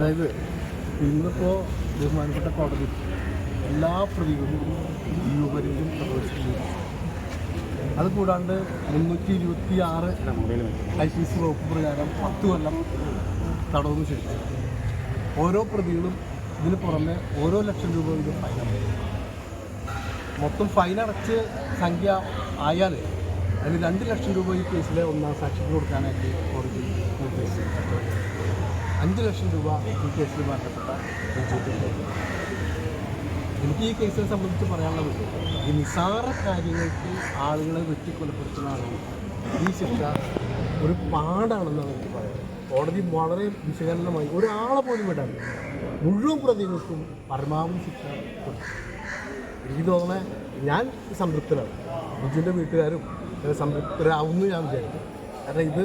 അതായത് ഇന്നിപ്പോൾ ബഹുമാനപ്പെട്ട കോടതി എല്ലാ പ്രതികളും ജീവപര്യന്തം പ്രവേശിക്കുന്നു. അത് കൂടാണ്ട് മുന്നൂറ്റി ഇരുപത്തി ആറ് ഐ പി സി വകുപ്പ് പ്രകാരം പത്ത് കൊല്ലം തടവുന്നു ശരിക്കും ഓരോ പ്രതികളും ഇതിന് പുറമെ ഓരോ ലക്ഷം രൂപ വീതം അടയ്ക്കും മൊത്തം ഫൈൻ അടച്ച് സംഖ്യ ആയാൽ അതിന് രണ്ട് ലക്ഷം രൂപ ഈ കേസിലെ ഒന്നാം സാക്ഷിക്ക് കൊടുക്കാനായിട്ട് കോടതി അഞ്ച് ലക്ഷം രൂപ ഈ കേസിൽ രഞ്ജിത്തുണ്ട് എനിക്ക് ഈ കേസിനെ സംബന്ധിച്ച് പറയാനുള്ളത് ഈ നിസാര കാര്യങ്ങൾക്ക് ആളുകളെ വെട്ടിക്കൊലപ്പെടുത്തുന്നതാണ് ഈ ശിക്ഷ ഒരു പാടാണെന്നാണ് എനിക്ക് പറയുന്നത് കോടതി വളരെ വിശകലനമായി ഒരാളെ പോലും വിടാൻ മുഴുവൻ പ്രതികൾക്കും പരമാവധി ശിക്ഷ കൊടുത്തു. എനിക്ക് തോന്നുന്നത് ഞാൻ സംതൃപ്തരാണ് ബിജുവിന്റെ വീട്ടുകാരും സംതൃപ്തരാവുമെന്ന് ഞാൻ വിചാരിക്കും കാരണം ഇത്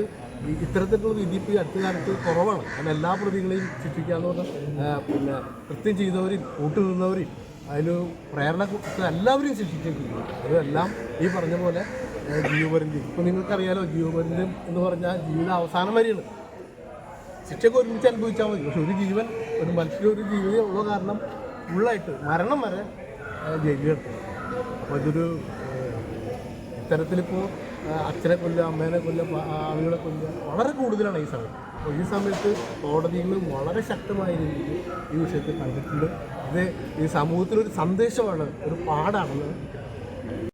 ഇത്തരത്തിലുള്ള വിധി ഇപ്പോൾ ഈ അടുത്ത കാലത്ത് കുറവാണ്. കാരണം എല്ലാ പ്രതികളെയും ശിക്ഷിക്കാന്ന് പറഞ്ഞാൽ പിന്നെ കൃത്യം ചെയ്തവരും കൂട്ടുനിന്നവരും അതിന് പ്രേരണ എല്ലാവരെയും ശിക്ഷിച്ചിരിക്കുന്നു. അതെല്ലാം ഈ പറഞ്ഞ പോലെ ജീവപരിന്തി ഇപ്പം നിങ്ങൾക്കറിയാലോ ജീവപര്യന്തം എന്ന് പറഞ്ഞാൽ ജീവിത അവസാനം വരെയാണ്. ശിക്ഷയ്ക്ക് ഒരുമിച്ച് അനുഭവിച്ചാൽ മതി. പക്ഷെ ഒരു ജീവൻ ഒരു മനുഷ്യന് ഒരു ജീവിതം ഉള്ള കാരണം ഫുള്ളായിട്ട് മരണം വരെ ജയിലിലെടുത്തു അപ്പോൾ ഇതൊരു ഇത്തരത്തിലിപ്പോൾ അച്ഛനെ കൊല്ലുക അമ്മേനെ കൊല്ലുക ആളുകളെ കൊല്ലുക വളരെ കൂടുതലാണ് ഈ സമയം. അപ്പോൾ ഈ സമയത്ത് കോടതികൾ വളരെ ശക്തമായ രീതിയിൽ ഈ വിഷയത്തിൽ കണ്ടിട്ടുണ്ട്. ഇത് ഈ സമൂഹത്തിനൊരു സന്ദേശമാണ് ഒരു പാടാണെന്ന്